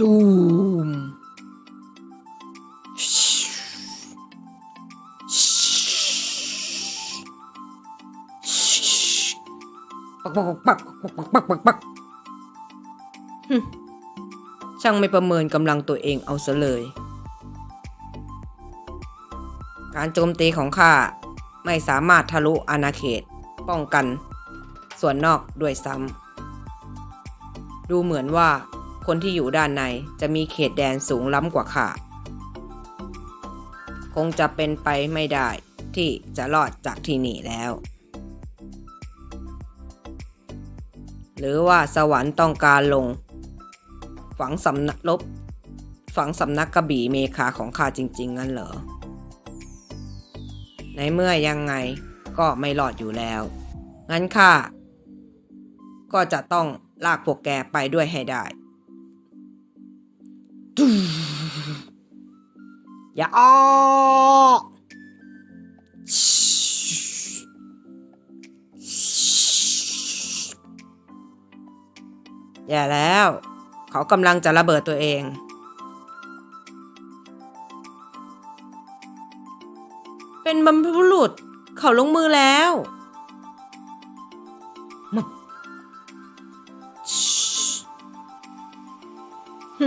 ตูมปักปักปักปักปักปักปักฮึช่างไม่ประเมินกำลังตัวเองเอาซะเลย การโจมตีของข้าไม่สามารถทะลุอาณาเขตป้องกัน ส่วนนอกด้วยซ้ำดูเหมือนว่า คนที่อยู่ด้านในจะมีเขตแดนสูงล้ำกว่าข้าคงจะเป็นไปไม่ได้ที่จะรอดจากที่นี่แล้ว หรือว่าสวรรค์ต้องการลง ฝังสำนักลบ ฝังสำนักกระบี่เมคาของข้าจริง ๆ งั้นเหรอ ในเมื่อยังไงก็ไม่รอดอยู่แล้ว งั้นข้าก็จะต้องลากพวกแกไปด้วยให้ได้ อย่าออกอย่าแล้ว เขากำลังจะระเบิดตัวเอง เป็นบรรพบุรุษเขาลงมือแล้วฮึ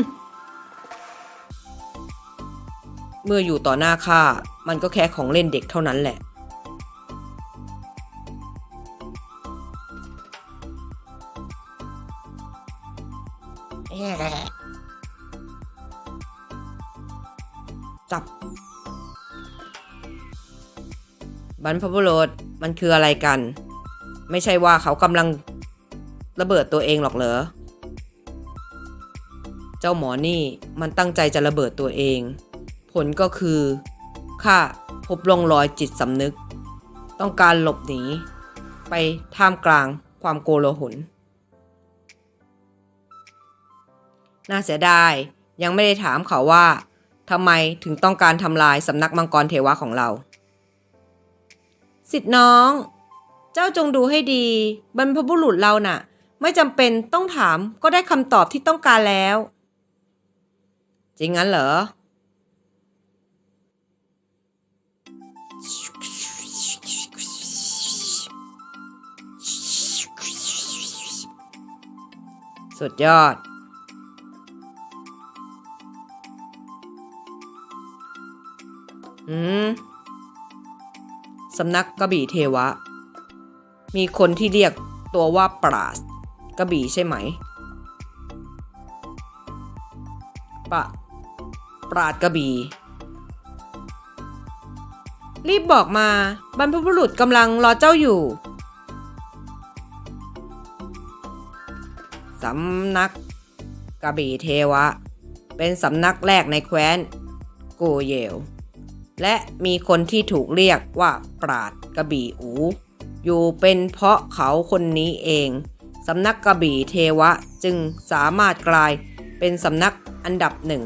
เมื่ออยู่ต่อหน้าข้ามันก็แค่ของเล่นเด็กเท่านั้นแหละ จับ บรรพบุรุษมันคืออะไรกัน ไม่ใช่ว่าเขากำลังระเบิดตัวเองหรอกเหรอ เจ้าหมอนี่มันตั้งใจจะระเบิดตัวเอง ลก็คือข้าพบร่องรอยจิตสำนึก ต้องการหลบหนี ไปท่ามกลางความโกลาหลน่าเสียดายยังไม่ได้ถามเขาว่าทำไมถึงต้องการทำลายสำนักมังกรเทวะของเรา สิทธิ์น้อง เจ้าจงดูให้ดี บรรพบุรุษเราน่ะ ไม่จำเป็นต้องถามก็ได้คำตอบที่ต้องการแล้ว จริงงั้นเหรอ สุดยอด อืม สำนักกระบี่เทวะ มีคนที่เรียกตัวว่าปราศกระบี่ใช่ไหม ปะ ปราดกระบี่ รีบบอกมา บรรพบุรุษกำลังรอเจ้าอยู่ำนักกระบี่เทวะ เป็นสำนักแรกในแคว้นโกเยล และมีคนที่ถูกเรียกว่าปราดกระบี่อู อยู่เป็นเพราะเขาคนนี้เอง สำนักกระบี่เทวะจึงสามารถกลายเป็นสำนักอันดับหนึ่ง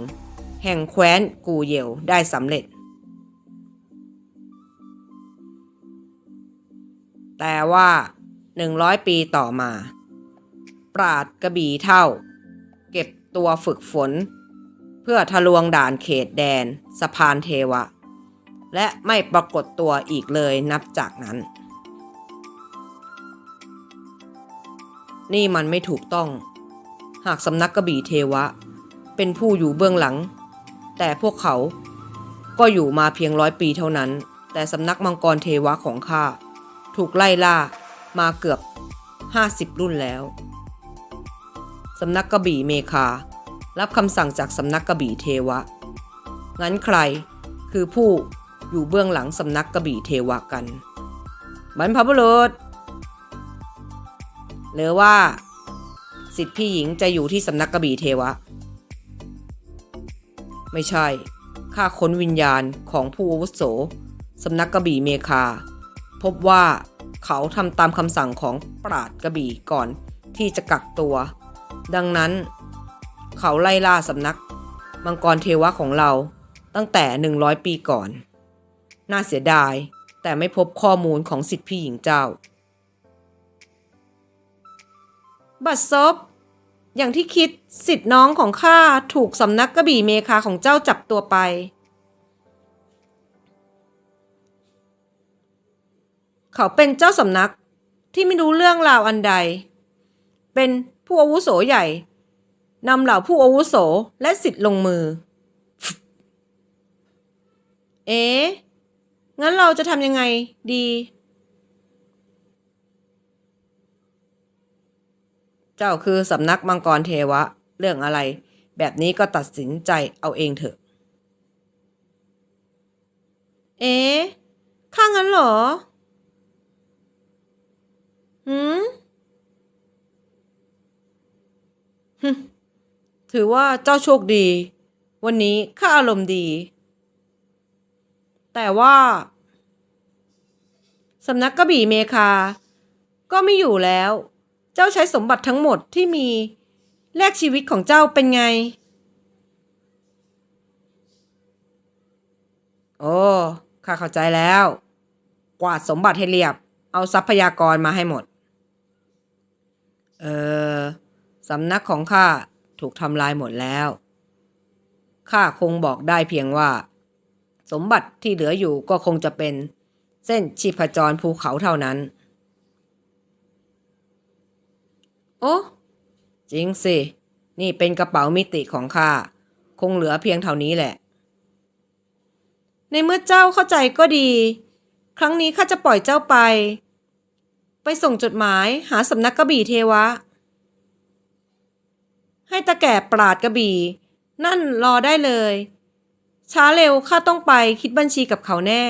แห่งแคว้นกูเยลได้สำเร็จ แต่ว่า 100 ปีต่อมา ปราดกระบี่เท่า เก็บตัวฝึกฝน เพื่อทะลวงด่านเขตแดนสะพานเทวะ และไม่ปรากฏตัวอีกเลยนับจากนั้น นี่มันไม่ถูกต้อง หากสำนักกระบี่เทวะ เป็นผู้อยู่เบื้องหลัง แต่พวกเขาก็อยู่มาเพียงร้อยปีเท่านั้น แต่สำนักมังกรเทวะของข้าถูกไล่ล่ามาเกือบ 50 รุ่นแล้ว สำนักกระบี่เมคา รับคำสั่งจากสำนักกระบี่เทวะ งั้นใครคือผู้อยู่เบื้องหลังสำนักกระบี่เทวะกัน บรรพบุรุษหรือว่า สิทธิพี่หญิงจะอยู่ที่สำนักกระบี่เทวะ ไม่ใช่ ข้าค้นวิญญาณของผู้อาวุโสสำนักกระบี่เมคา พบว่าเขาทำตามคำสั่งของปราดกระบี่ก่อนที่จะกักตัว ดังนั้นเขาไล่ล่าสำนักมังกรเทวะของเราตั้งแต่ 100 ปีก่อน น่าเสียดายแต่ไม่พบข้อมูลของสิทธิพี่หญิงเจ้า บัตรซบ อย่างที่คิดสิทธิ์น้องของข้าถูกสำนักกระบี่เมคาของเจ้าจับตัวไป เขาเป็นเจ้าสำนักที่ไม่รู้เรื่องราวอันใด เป็นผู้อาวุโสใหญ่นำเหล่าผู้อาวุโสและสิทธิ์ลงมือ เอ๊ะงั้นเราจะทำยังไงดี เจ้าคือสำนักมังกรเทวะ เรื่องอะไร แบบนี้ก็ตัดสินใจเอาเองเถอะ เอ๊ะข้างั้นเหรอ หืมฮึ่ม ถือว่าเจ้าโชคดี วันนี้ข้าอารมณ์ดี แต่ว่าสำนักกระบี่เมคา ก็ไม่อยู่แล้ว เจ้าใช้สมบัติทั้งหมดที่มีแลกชีวิตของเจ้าเป็นไง โอ้ข้าเข้าใจแล้ว กวาดสมบัติให้เรียบ เอาทรัพยากรมาให้หมด เออสำนักของข้า ถูกทำลายหมดแล้ว ข้าคงบอกได้เพียงว่า สมบัติที่เหลืออยู่ก็คงจะเป็น เส้นชีพจรภูเขาเท่านั้น โอ้จริงสิ นี่เป็นกระเป๋ามิติของข้า คงเหลือเพียงเท่านี้แหละ ในเมื่อเจ้าเข้าใจก็ดี ครั้งนี้ข้าจะปล่อยเจ้าไป ไปส่งจดหมายหาสำนักกระบี่เทวะ ให้ตะแก่ปราดกระบี่ นั่นรอได้เลย ช้าเร็วข้าต้องไปคิดบัญชีกับเขาแน่